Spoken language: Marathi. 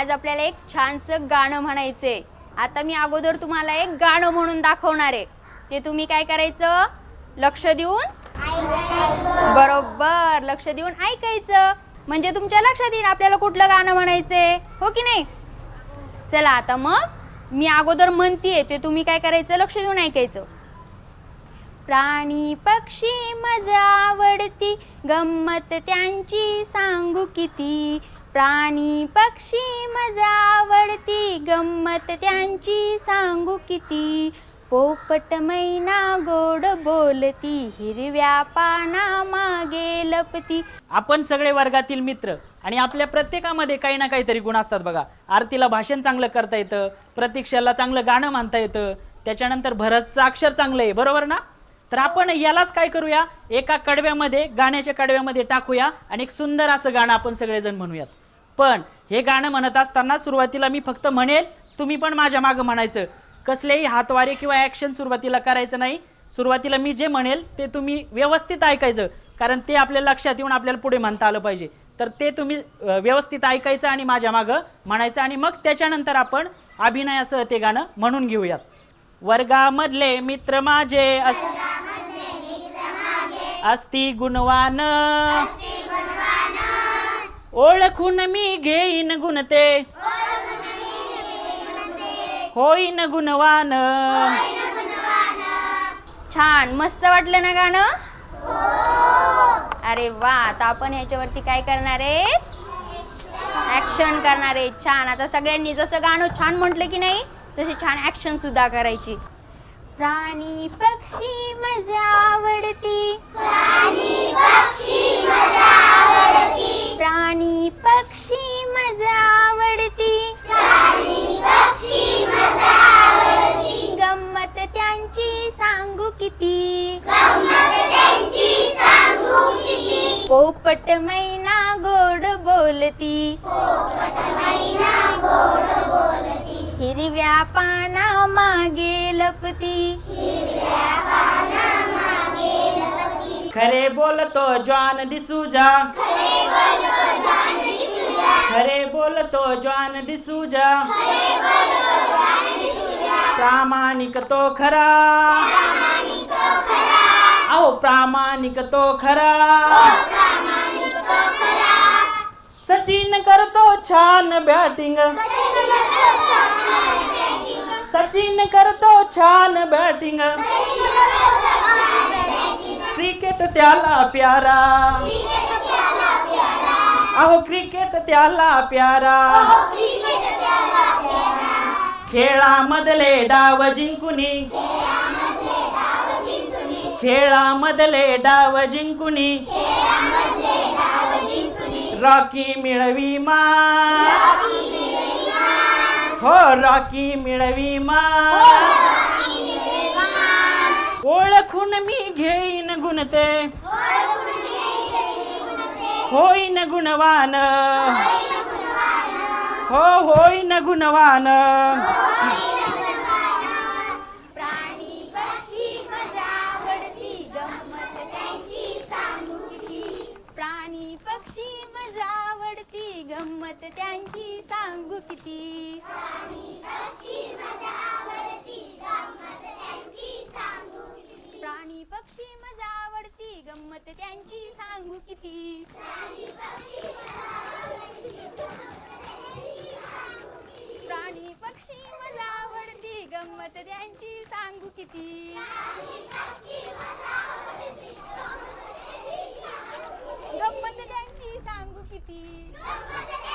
आज आपल्याला एक छानसं गाणं म्हणायचंय. आता मी अगोदर तुम्हाला एक गाणं म्हणून दाखवणार आहे. ते तुम्ही काय करायचं? लक्ष देऊन बरोबर लक्ष देऊन ऐकायचं. म्हणजे तुमच्या लक्षात येईल आपल्याला कुठलं गाणं म्हणायचंय. हो की नाही? चला आता मग मी अगोदर म्हणतीये ते तुम्ही काय करायचं? लक्ष देऊन ऐकायचं. प्राणी पक्षी मजा आवडती. गंमत त्यांची सांगू किती? प्राणी पक्षी मजा आवडती. गंमत त्यांची सांगू किती? पोपट मैना गोड बोलती. हिरव्या पाना मागे लपती. आपण सगळे वर्गातील मित्र आणि आपल्या प्रत्येकामध्ये काही ना काहीतरी गुण असतात बघा. आरतीला भाषण चांगलं करता येतं प्रतीक्षाला चांगलं गाणं मानता येतं त्याच्यानंतर भरतचं अक्षर चांगलं आहे बरोबर ना? तर आपण यालाच काय करूया? एका कडव्यामध्ये गाण्याच्या कडव्यामध्ये टाकूया आणि एक सुंदर असं गाणं आपण सगळेजण म्हणूयात. पण हे गाणं म्हणत असताना सुरुवातीला मी फक्त म्हणेल तुम्ही पण माझ्या मागं म्हणायचं. कसलेही हातवारे किंवा ॲक्शन सुरुवातीला करायचं नाही. सुरुवातीला मी जे म्हणेल ते तुम्ही व्यवस्थित ऐकायचं. कारण ते आपल्या लक्षात येऊन आपल्याला पुढे म्हणता आलं पाहिजे. तर ते तुम्ही व्यवस्थित ऐकायचं आणि माझ्या मागं म्हणायचं आणि मग त्याच्यानंतर आपण अभिनयासह ते गाणं म्हणून घेऊयात. वर्गामधले मित्र माझे अस असती गुणवान ओळखून मी घेईन गुणते. होईन गुणवान. छान मस्त वाटलं ना गाणं? अरे वा आता आपण ह्याच्यावरती काय करणार आहे? ऍक्शन करणार आहे. छान आता सगळ्यांनी जसं गाणं छान म्हटलं की नाही तशी छान ऍक्शन सुद्धा करायची. प्राणी पक्षी मजा आवडती. प्राणी पक्षी मजा पोपट मैना गोड बोलती. हिरव्या पाना मागे लपती. खरे बोलतो जॉन डिसूजा खरे बोलतो जॉन डिसूजा प्रामाणिक तो खरा. अहो प्रामाणिक तो खरा. सचिन करतो छान बॅटिंग सचिन करतो छान बॅटिंग क्रिकेट त्याला प्यारा. अहो क्रिकेट त्याला प्यारा. खेळामधले डाव जिंकुनी. खेळामधले डाव जिंकुनी. रॉकी मिळवी मा. हो रॉकी मिळवी मा. ओळखून मी घेईन गुणते. होईन गुणवान. हो होईन गुणवान. प्राणी पक्षी गंमत त्यांची सांगू किती? प्राणी पक्षी मजा आवडती गंमत त्यांची सांगू किती? प्राणी पक्षी मजा आवडती गंमत त्यांची सांगू किती? प्राणी पक्षी